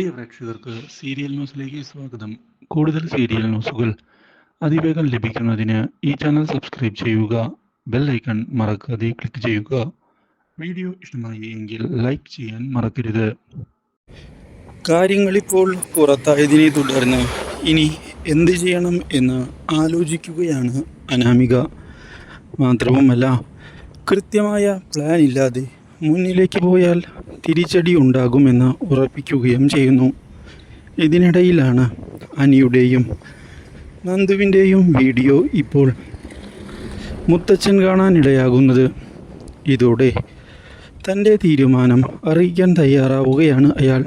പ്രിയ പ്രേക്ഷകർക്ക് സീരിയൽ ന്യൂസിലേക്ക് സ്വാഗതം. കൂടുതൽ സീരിയൽ ന്യൂസുകൾ അതിവേഗം ലഭിക്കുന്നതിന് ഈ ചാനൽ സബ്സ്ക്രൈബ് ചെയ്യുക ബെൽ ഐക്കൺ മറക്കാതെ ക്ലിക്ക് ചെയ്യുക. വീഡിയോ ഇഷ്ടമായി എങ്കിൽ ലൈക്ക് ചെയ്യാൻ മറക്കരുത്. കാര്യങ്ങളിപ്പോൾ പുറത്തായതിനെ തുടർന്ന് ഇനി എന്ത് ചെയ്യണം എന്ന് ആലോചിക്കുകയാണ് അനാമിക. മാത്രവുമല്ല കൃത്യമായ പ്ലാൻ ഇല്ലാതെ മുന്നിലേക്ക് പോയാൽ തിരിച്ചടി ഉണ്ടാകുമെന്ന് ഉറപ്പിക്കുകയും ചെയ്യുന്നു. ഇതിനിടയിലാണ് അനിയുടെയും നന്ദുവിന്റെയും വീഡിയോ ഇപ്പോൾ മുത്തച്ഛൻ കാണാനിടയാകുന്നത് ഇതോടെ തന്റെ തീരുമാനം അറിയിക്കാൻ തയ്യാറാവുകയാണ് അയാൾ.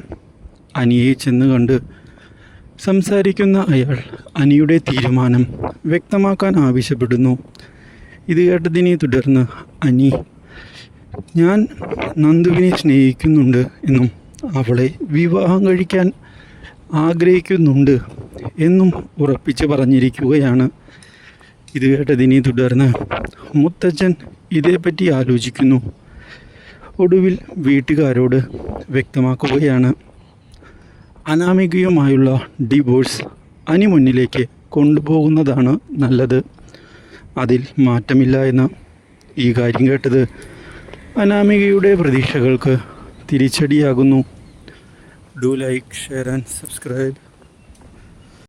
അനിയെ ചെന്ന് കണ്ട് സംസാരിക്കുന്ന അയാൾ അനിയുടെ തീരുമാനം വ്യക്തമാക്കാൻ ആവശ്യപ്പെടുന്നു. ഇത് കേട്ടതിനെ തുടർന്ന് അനി ഞാൻ നന്ദുവിനെ സ്നേഹിക്കുന്നുണ്ട് എന്നും അവളെ വിവാഹം കഴിക്കാൻ ആഗ്രഹിക്കുന്നുണ്ട് എന്നും ഉറപ്പിച്ച് പറഞ്ഞിരിക്കുകയാണ്. ഇത് കേട്ടതിനെ തുടർന്ന് മുത്തച്ഛൻ ഇതേപ്പറ്റി ആലോചിക്കുന്നു. ഒടുവിൽ വീട്ടുകാരോട് വ്യക്തമാക്കുകയാണ്. അനാമികയുമായുള്ള ഡിവോഴ്സ് അനിമുന്നിലേക്ക് കൊണ്ടുപോകുന്നതാണ് നല്ലത്. അതിൽ മാറ്റമില്ല എന്ന് ഈ കാര്യം കേട്ടത് അനാമികയുടെ പ്രതീക്ഷകൾക്ക് തിരിച്ചടിയാകുന്നു. Do like share and subscribe